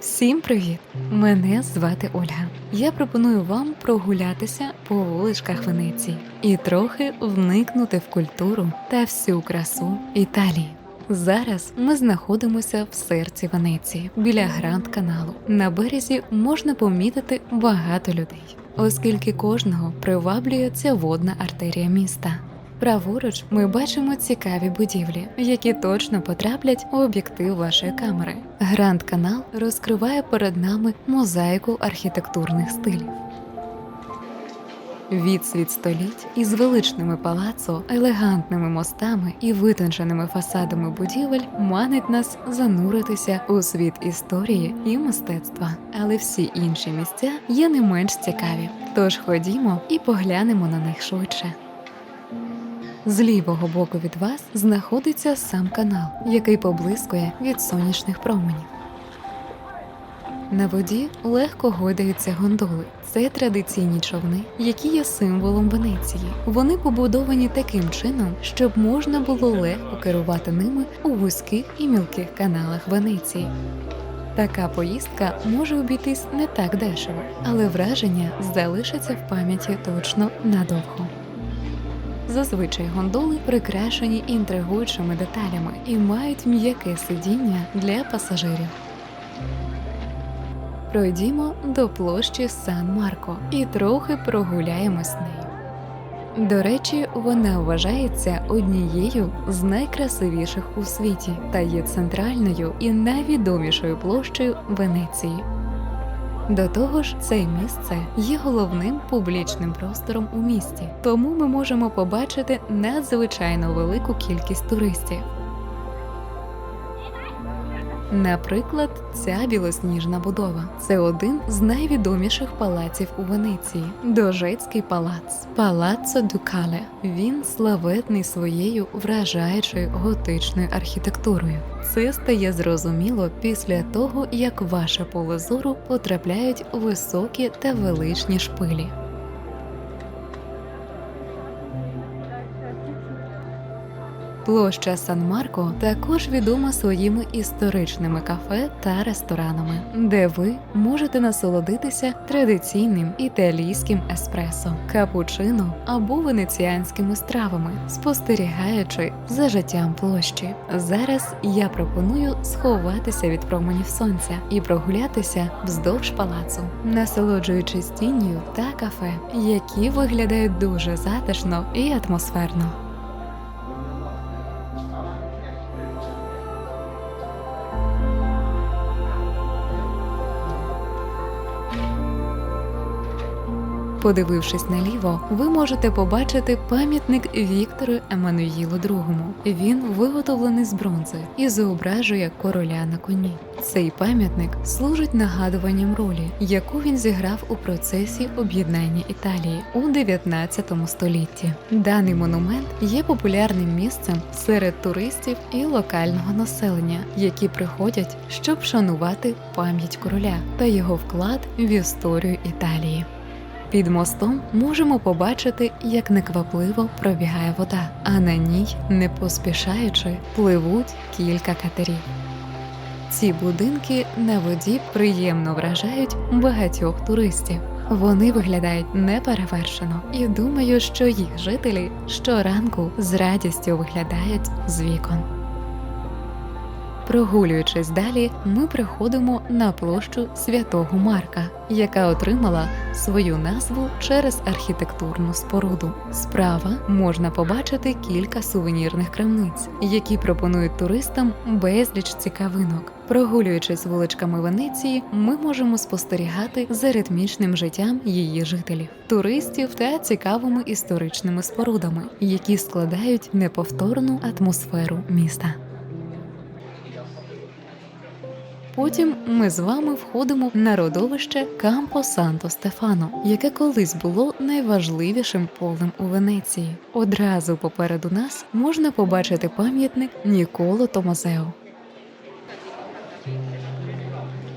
Всім привіт! Мене звати Ольга. Я пропоную вам прогулятися по вуличках Венеції і трохи вникнути в культуру та всю красу Італії. Зараз ми знаходимося в серці Венеції біля Гранд каналу. На березі можна помітити багато людей, оскільки кожного приваблює ця водна артерія міста. Праворуч ми бачимо цікаві будівлі, які точно потраплять у об'єктив вашої камери. Гранд канал розкриває перед нами мозаїку архітектурних стилів. Відсвіт століть із величними палацо, елегантними мостами і витонченими фасадами будівель манить нас зануритися у світ історії і мистецтва. Але всі інші місця є не менш цікаві. Тож ходімо і поглянемо на них швидше. З лівого боку від вас знаходиться сам канал, який поблискує від сонячних променів. На воді легко гойдаються гондоли. Це традиційні човни, які є символом Венеції. Вони побудовані таким чином, щоб можна було легко керувати ними у вузьких і мілких каналах Венеції. Така поїздка може обійтись не так дешево, але враження залишаться в пам'яті точно надовго. Зазвичай гондоли прикрашені інтригуючими деталями і мають м'яке сидіння для пасажирів. Пройдімо до площі Сан Марко і трохи прогуляємось нею. До речі, вона вважається однією з найкрасивіших у світі та є центральною і найвідомішою площею Венеції. До того ж, це місце є головним публічним простором у місті, тому ми можемо побачити надзвичайно велику кількість туристів. Наприклад, ця білосніжна будова це один з найвідоміших палаців у Венеції Дожецький палац Палаццо Дукале. Він славетний своєю вражаючою готичною архітектурою. Це стає зрозуміло після того, як ваше поле зору потрапляють високі та величні шпилі. Площа Сан Марко також відома своїми історичними кафе та ресторанами, де ви можете насолодитися традиційним італійським еспресо, капучино або венеціанськими стравами, спостерігаючи за життям площі. Зараз я пропоную сховатися від променів сонця і прогулятися вздовж палацу, насолоджуючись тінню та кафе, які виглядають дуже затишно і атмосферно. Подивившись наліво, ви можете побачити пам'ятник Віктору Еммануїлу II. Він виготовлений з бронзи і зображує короля на коні. Цей пам'ятник служить нагадуванням ролі, яку він зіграв у процесі об'єднання Італії у 19 столітті. Даний монумент є популярним місцем серед туристів і локального населення, які приходять, щоб шанувати пам'ять короля та його вклад в історію Італії. Під мостом можемо побачити, як неквапливо пробігає вода, а на ній, не поспішаючи, пливуть кілька катерів. Ці будинки на воді приємно вражають багатьох туристів. Вони виглядають неперевершено і думаю, що їх жителі щоранку з радістю виглядають з вікон. Прогулюючись далі, ми приходимо на площу Святого Марка, яка отримала свою назву через архітектурну споруду. Справа можна побачити кілька сувенірних крамниць, які пропонують туристам безліч цікавинок. Прогулюючись вуличками Венеції, ми можемо спостерігати за ритмічним життям її жителів, туристів та цікавими історичними спорудами, які складають неповторну атмосферу міста. Потім ми з вами входимо на родовище Кампо Санто Стефано, яке колись було найважливішим полем у Венеції. Одразу попереду нас можна побачити пам'ятник Ніколо Томазео.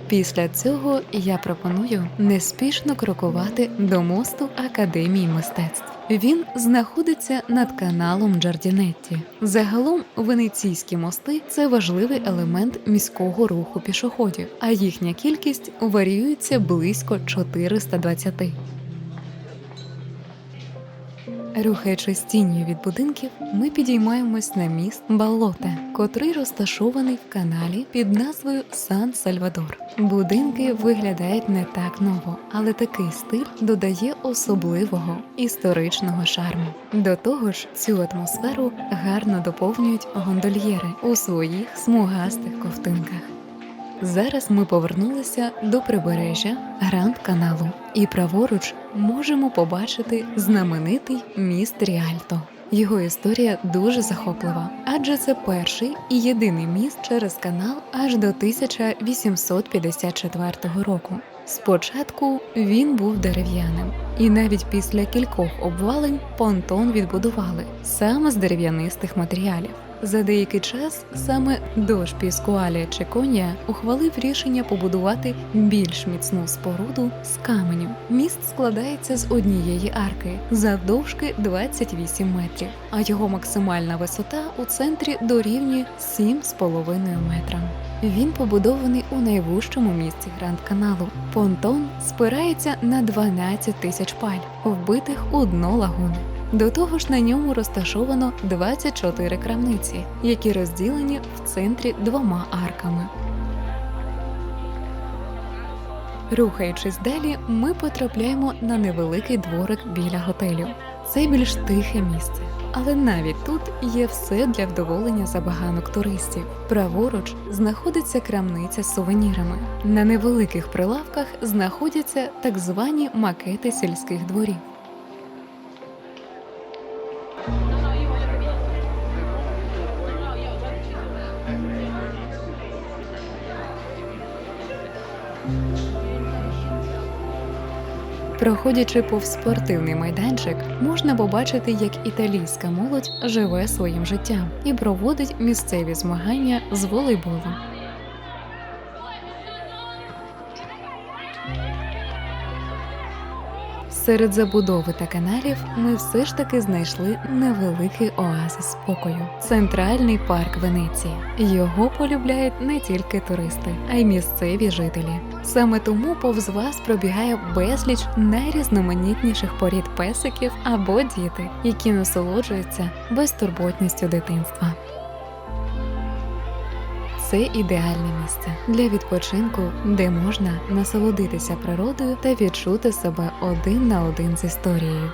Після цього я пропоную неспішно крокувати до мосту Академії мистецтв. Він знаходиться над каналом Джардінетті. Загалом венеційські мости це важливий елемент міського руху пішоходів, а їхня кількість варіюється близько 420. Рухаючись тінню від будинків, ми підіймаємось на міст Балоте, котрий розташований в каналі під назвою Сан Сальвадор. Будинки виглядають не так ново, але такий стиль додає особливого історичного шарму. До того ж, цю атмосферу гарно доповнюють гондольєри у своїх смугастих ковтинках. Зараз ми повернулися до прибережжя Гранд Каналу і праворуч можемо побачити знаменитий міст Ріальто. Його історія дуже захоплива, адже це перший і єдиний міст через канал аж до 1854 року. Спочатку він був дерев'яним, і навіть після кількох обвалень понтон відбудували саме з дерев'янистих матеріалів. За деякий час саме дощ Піскуалія Чеконія ухвалив рішення побудувати більш міцну споруду з каменю. Міст складається з однієї арки завдовжки 28 метрів, а його максимальна висота у центрі дорівнює 7,5 метрам. Він побудований у найвужчому місці Гранд Каналу. Понтон спирається на 12 тисяч паль, вбитих у дно лагуни. До того ж, на ньому розташовано 24 крамниці, які розділені в центрі двома арками. Рухаючись далі, ми потрапляємо на невеликий дворик біля готелю. Це більш тихе місце. Але навіть тут є все для вдоволення забаганок туристів. Праворуч знаходиться крамниця з сувенірами. На невеликих прилавках знаходяться так звані макети сільських дворів. Проходячи повз спортивний майданчик, можна побачити, як італійська молодь живе своїм життям і проводить місцеві змагання з волейболу. Серед забудови та каналів ми все ж таки знайшли невеликий оазис спокою центральний парк Венеції. Його полюбляють не тільки туристи, а й місцеві жителі. Саме тому повз вас пробігає безліч найрізноманітніших порід песиків або діти, які насолоджуються безтурботністю дитинства. Це ідеальне місце для відпочинку, де можна насолодитися природою та відчути себе один на один з історією.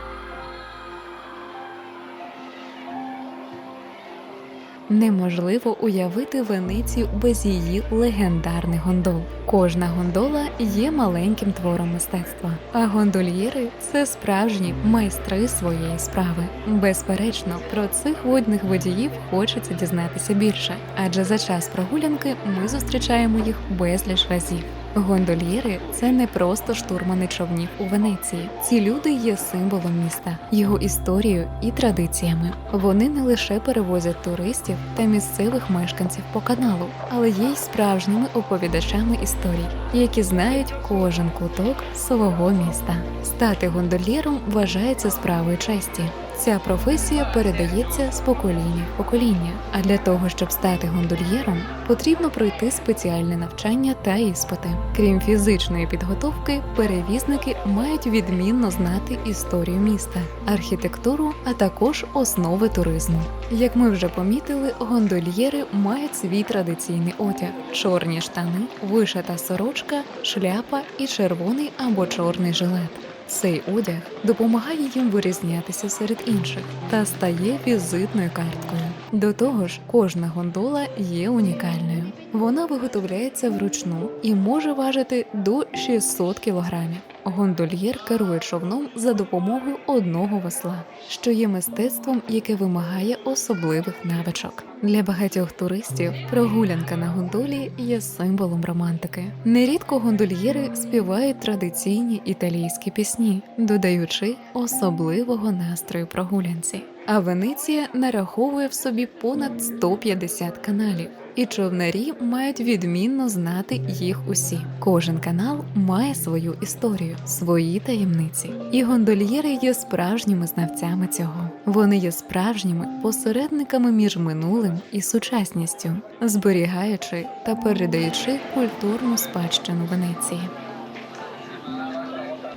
Неможливо уявити Венецію без її легендарних гондол. Кожна гондола є маленьким твором мистецтва, а гондольєри це справжні майстри своєї справи. Безперечно, про цих водних водіїв хочеться дізнатися більше, адже за час прогулянки ми зустрічаємо їх безліч разів. Гондольєри це не просто штурмани човнів у Венеції. Ці люди є символом міста, його історією і традиціями. Вони не лише перевозять туристів та місцевих мешканців по каналу, але є й справжніми оповідачами історій, які знають кожен куток свого міста. Стати гондольєром вважається справою честі. Ця професія передається з покоління в покоління. А для того, щоб стати гондольєром, потрібно пройти спеціальне навчання та іспити. Крім фізичної підготовки, перевізники мають відмінно знати історію міста, архітектуру, а також основи туризму. Як ми вже помітили, гондольєри мають свій традиційний одяг: чорні штани, вишита сорочка, шляпа і червоний або чорний жилет. Цей одяг допомагає їм вирізнятися серед інших та стає візитною карткою. До того ж, кожна гондола є унікальною. Вона виготовляється вручну і може важити до 600 кілограмів. Гондольєр керує човном за допомогою одного весла, що є мистецтвом, яке вимагає особливих навичок. Для багатьох туристів прогулянка на гондолі є символом романтики. Нерідко гондольєри співають традиційні італійські пісні, додаючи особливого настрою прогулянці. А Венеція нараховує в собі понад 150 каналів. І човнарі мають відмінно знати їх усі. Кожен канал має свою історію, свої таємниці. І гондольєри є справжніми знавцями цього. Вони є справжніми посередниками між минулим і сучасністю, зберігаючи та передаючи культурну спадщину Венеції.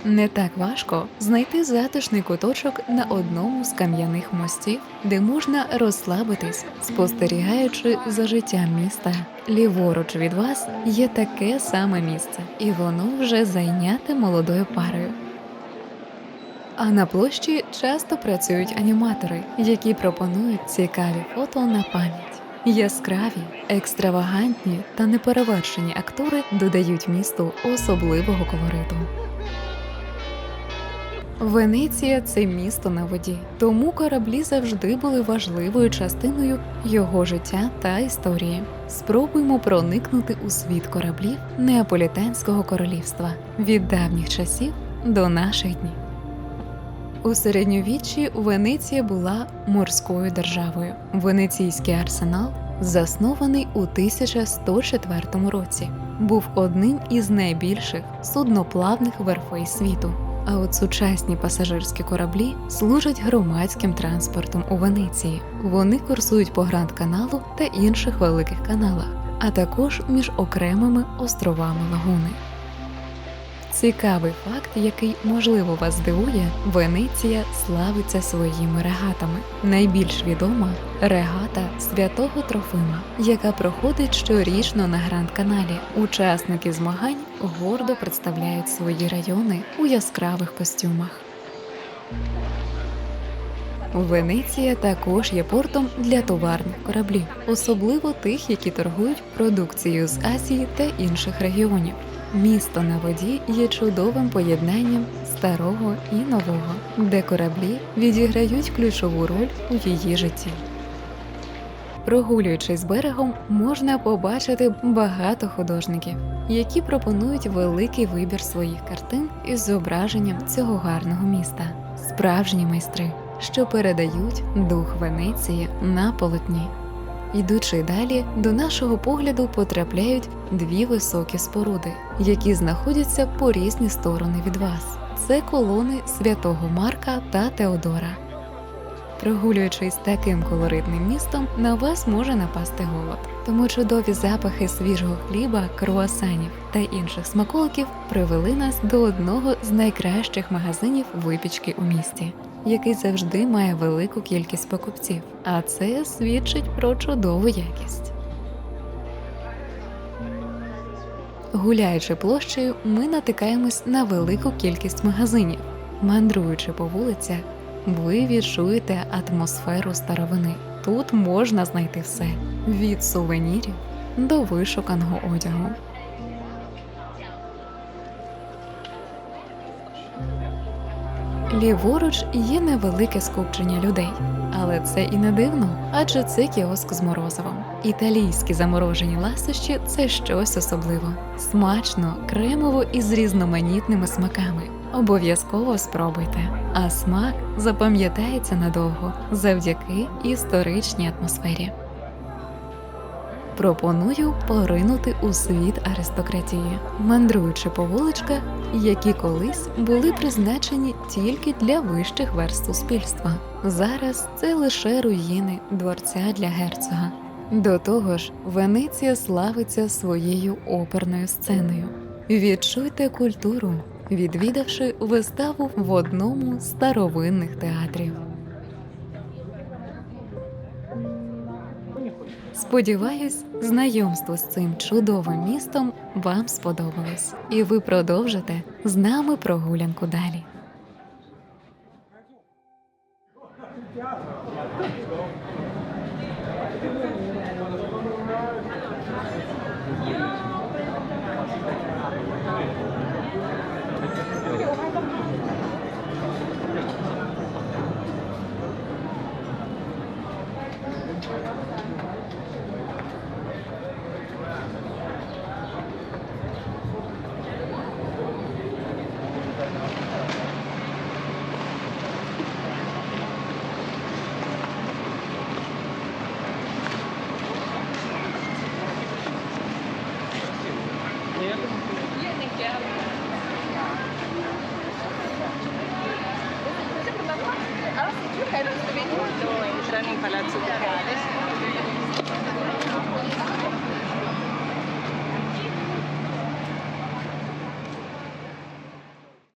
Не так важко знайти затишний куточок на одному з кам'яних мостів, де можна розслабитись, спостерігаючи за життям міста. Ліворуч від вас є таке саме місце, і воно вже зайняте молодою парою. А на площі часто працюють аніматори, які пропонують цікаві фото на пам'ять. Яскраві, екстравагантні та неперевершені актори додають місту особливого колориту. Венеція це місто на воді, тому кораблі завжди були важливою частиною його життя та історії. Спробуймо проникнути у світ кораблів Неаполітанського королівства від давніх часів до наших днів. У середньовіччі Венеція була морською державою. Венеційський арсенал, заснований у 1104 році, був одним із найбільших судноплавних верфей світу. А от сучасні пасажирські кораблі служать громадським транспортом у Венеції. Вони курсують по Гранд каналу та інших великих каналах, а також між окремими островами лагуни. Цікавий факт, який можливо вас здивує, Венеція славиться своїми регатами. Найбільш відома регата святого Трофима, яка проходить щорічно на Гранд Каналі. Учасники змагань гордо представляють свої райони у яскравих костюмах. Венеція також є портом для товарних кораблів, особливо тих, які торгують продукцією з Азії та інших регіонів. Місто на воді є чудовим поєднанням старого і нового, де кораблі відіграють ключову роль у її житті. Прогулюючись берегом, можна побачити багато художників, які пропонують великий вибір своїх картин із зображенням цього гарного міста, справжні майстри, що передають дух Венеції на полотні. Йдучи далі, до нашого погляду потрапляють дві високі споруди, які знаходяться по різні сторони від вас. Це колони святого Марка та Теодора. Прогулюючись таким колоритним містом, на вас може напасти голод. Тому чудові запахи свіжого хліба, круасанів та інших смаколиків привели нас до одного з найкращих магазинів випічки у місті, який завжди має велику кількість покупців. А це свідчить про чудову якість. Гуляючи площею, ми натикаємось на велику кількість магазинів. Мандруючи по вулицях, ви відчуєте атмосферу старовини. Тут можна знайти все від сувенірів до вишуканого одягу. Ліворуч є невелике скупчення людей, але це і не дивно, адже це кіоск з морозивом. Італійські заморожені ласощі це щось особливе. Смачно, кремово і з різноманітними смаками. Обов'язково спробуйте. А смак запам'ятається надовго завдяки історичній атмосфері. Пропоную поринути у світ аристократії, мандруючи по вуличках, які колись були призначені тільки для вищих верств суспільства. Зараз це лише руїни дворця для герцога. До того ж, Венеція славиться своєю оперною сценою. Відчуйте культуру, відвідавши виставу в одному з старовинних театрів. Сподіваюсь, знайомство з цим чудовим містом вам сподобалось, і ви продовжите з нами прогулянку далі.